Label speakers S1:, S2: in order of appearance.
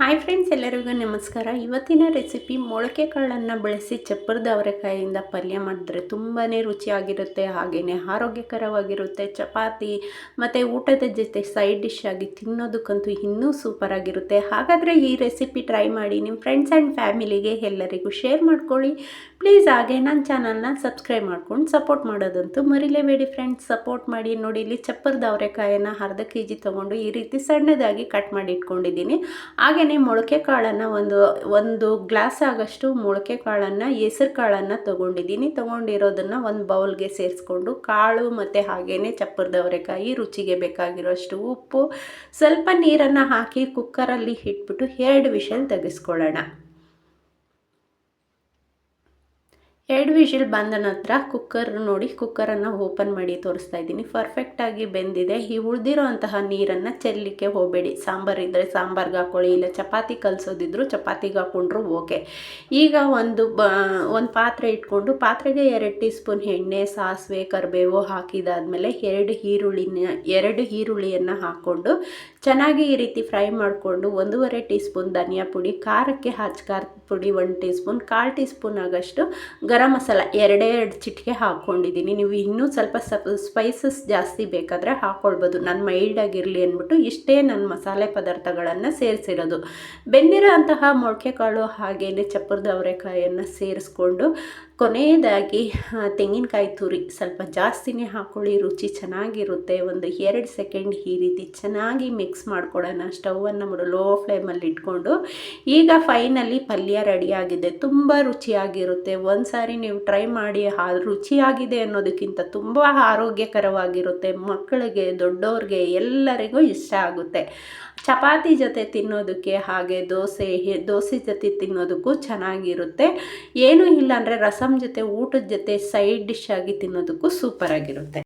S1: Hi friends, ಎಲ್ಲರಿಗೂ ನಮಸ್ಕಾರ. ಇವತ್ತಿನ ರೆಸಿಪಿ ಮೊಳಕೆ ಕಾಳನ್ನು ಬಳಸಿ ಚಪ್ಪರದ ಅವರೆಕಾಯಿಂದ ಪಲ್ಯ ಮಾಡಿದ್ರೆ ತುಂಬಾ ರುಚಿಯಾಗಿರುತ್ತೆ ಹಾಗೆಯೇ ಆರೋಗ್ಯಕರವಾಗಿರುತ್ತೆ. ಚಪಾತಿ ಮತ್ತು ಊಟದ ಜೊತೆ ಸೈಡ್ ಡಿಶ್ ಆಗಿ ತಿನ್ನೋದಕ್ಕಂತೂ ಇನ್ನೂ ಸೂಪರಾಗಿರುತ್ತೆ. ಹಾಗಾದರೆ ಈ ರೆಸಿಪಿ ಟ್ರೈ ಮಾಡಿ ನಿಮ್ಮ ಫ್ರೆಂಡ್ಸ್ ಆ್ಯಂಡ್ ಫ್ಯಾಮಿಲಿಗೆ ಎಲ್ಲರಿಗೂ ಶೇರ್ ಮಾಡ್ಕೊಳ್ಳಿ. ಪ್ಲೀಸ್ ಹಾಗೆ ನನ್ನ ಚಾನಲ್ನ ಸಬ್ಸ್ಕ್ರೈಬ್ ಮಾಡ್ಕೊಂಡು ಸಪೋರ್ಟ್ ಮಾಡೋದಂತೂ ಮರಿಲೇಬೇಡಿ ಫ್ರೆಂಡ್ಸ್ ಸಪೋರ್ಟ್ ಮಾಡಿ, ನೋಡಿ ಇಲ್ಲಿ ಚಪ್ಪರದ ಅವರೆಕಾಯನ್ನು ಅರ್ಧ ಕೆ ಜಿ ತೊಗೊಂಡು ಈ ರೀತಿ ಸಣ್ಣದಾಗಿ ಕಟ್ ಮಾಡಿ ಇಟ್ಕೊಂಡಿದ್ದೀನಿ. ಹಾಗೆಯೇ ಮೊಳಕೆ ಕಾಳನ್ನು ಒಂದು ಒಂದು ಗ್ಲಾಸ್ ಆಗಷ್ಟು ಮೊಳಕೆ ಕಾಳನ್ನು, ಹೆಸರು ಕಾಳನ್ನು ತೊಗೊಂಡಿದ್ದೀನಿ. ತೊಗೊಂಡಿರೋದನ್ನು ಒಂದು ಬೌಲ್ಗೆ ಸೇರಿಸ್ಕೊಂಡು ಕಾಳು ಮತ್ತು ಹಾಗೆಯೇ ಚಪ್ಪರದವರೆಕಾಯಿ ರುಚಿಗೆ ಬೇಕಾಗಿರೋಷ್ಟು ಉಪ್ಪು, ಸ್ವಲ್ಪ ನೀರನ್ನು ಹಾಕಿ ಕುಕ್ಕರಲ್ಲಿ ಇಟ್ಬಿಟ್ಟು ಎರಡು ವಿಷಲ್ ತೆಗೆಸ್ಕೊಳ್ಳೋಣ. ಎರಡು ವಿಷಲ್ ಬಂದ ನಂತರ ಕುಕ್ಕರ್ ನೋಡಿ, ಕುಕ್ಕರನ್ನು ಓಪನ್ ಮಾಡಿ ತೋರಿಸ್ತಾ ಇದ್ದೀನಿ. ಪರ್ಫೆಕ್ಟಾಗಿ ಬೆಂದಿದೆ. ಈ ಉಳಿದಿರೋ ಅಂತಹ ನೀರನ್ನು ಚೆಲ್ಲಿಕ್ಕೆ ಹೋಗಬೇಡಿ. ಸಾಂಬಾರು ಇದ್ದರೆ ಸಾಂಬಾರ್ಗೆ ಹಾಕೊಳ್ಳಿ, ಇಲ್ಲ ಚಪಾತಿ ಕಲಸೋದಿದ್ರು ಚಪಾತಿಗೆ ಹಾಕೊಂಡ್ರು ಓಕೆ. ಈಗ ಒಂದು ಬ, ಒಂದು ಪಾತ್ರೆ ಇಟ್ಕೊಂಡು, ಪಾತ್ರೆಗೆ ಎರಡು ಟೀ ಸ್ಪೂನ್ ಎಣ್ಣೆ, ಸಾಸಿವೆ, ಕರಿಬೇವು ಹಾಕಿದಾದ್ಮೇಲೆ ಎರಡು ಈರುಳ್ಳಿನ, ಎರಡು ಈರುಳ್ಳಿಯನ್ನು ಹಾಕ್ಕೊಂಡು ಚೆನ್ನಾಗಿ ಈ ರೀತಿ ಫ್ರೈ ಮಾಡಿಕೊಂಡು ಒಂದೂವರೆ ಟೀ ಸ್ಪೂನ್ ಧನಿಯಾ ಪುಡಿ, ಖಾರಕ್ಕೆ ಹಚ್ಚ ಖಾರದ ಪುಡಿ, ಒಂದು ಟೀ ಸ್ಪೂನ್ ಕಾಲು ಟೀ ಸ್ಪೂನ್ ಆಗಷ್ಟು ಗರಂ ಮಸಾಲ ಎರಡೇ ಎರಡು ಚಿಟಿಕೆ ಹಾಕ್ಕೊಂಡಿದ್ದೀನಿ. ನೀವು ಇನ್ನೂ ಸ್ವಲ್ಪ ಸಪ್ ಸ್ಪೈಸಸ್ ಜಾಸ್ತಿ ಬೇಕಾದರೆ ಹಾಕ್ಕೊಳ್ಬೋದು ನನ್ನ ಮೈಲ್ಡ್ ಆಗಿರಲಿ ಅಂದ್ಬಿಟ್ಟು ಇಷ್ಟೇ ನನ್ನ ಮಸಾಲೆ ಪದಾರ್ಥಗಳನ್ನು ಸೇರಿಸಿರೋದು. ಬೆಂದಿರೋ ಅಂತಹ ಮೊಳಕೆ ಕಾಳು ಹಾಗೆಯೇ ಚಪ್ಪರದ ಅವರೆಕಾಯನ್ನು ಸೇರಿಸ್ಕೊಂಡು ಕೊನೆಯದಾಗಿ ತೆಂಗಿನಕಾಯಿ ತುರಿ. ಸ್ವಲ್ಪ ಜಾಸ್ತಿನೇ ಹಾಕ್ಕೊಳ್ಳಿ ರುಚಿ ಚೆನ್ನಾಗಿರುತ್ತೆ. ಒಂದು ಎರಡು ಸೆಕೆಂಡ್ ಈ ರೀತಿ ಚೆನ್ನಾಗಿ ಮಿಕ್ಸ್ ಮಾಡ್ಕೊಡೋಣ. ಸ್ಟವನ್ನು ಲೋ ಫ್ಲೇಮಲ್ಲಿ ಇಟ್ಕೊಂಡು. ಈಗ ಫೈನಲಿ ಪಲ್ಯ ರೆಡಿಯಾಗಿದೆ ತುಂಬ ರುಚಿಯಾಗಿರುತ್ತೆ. ಒಂದು ಸಾರಿ ನೀವು ಟ್ರೈ ಮಾಡಿ ರುಚಿಯಾಗಿದೆ ಅನ್ನೋದಕ್ಕಿಂತ ತುಂಬ ಆರೋಗ್ಯಕರವಾಗಿರುತ್ತೆ. ಮಕ್ಕಳಿಗೆ ದೊಡ್ಡವ್ರಿಗೆ ಎಲ್ಲರಿಗೂ ಇಷ್ಟ ಆಗುತ್ತೆ. ಚಪಾತಿ ಜೊತೆ ತಿನ್ನೋದಕ್ಕೆ ಹಾಗೆ ದೋಸೆ ದೋಸೆ ಜೊತೆ ತಿನ್ನೋದಕ್ಕೂ ಚೆನ್ನಾಗಿರುತ್ತೆ. ಏನೂ ಇಲ್ಲ ಅಂದರೆ ಜೊತೆ ಊಟದ ಜೊತೆ ಸೈಡ್ ಡಿಶ್ ಆಗಿ ತಿನ್ನೋದಕ್ಕೂ ಸೂಪರಾಗಿರುತ್ತೆ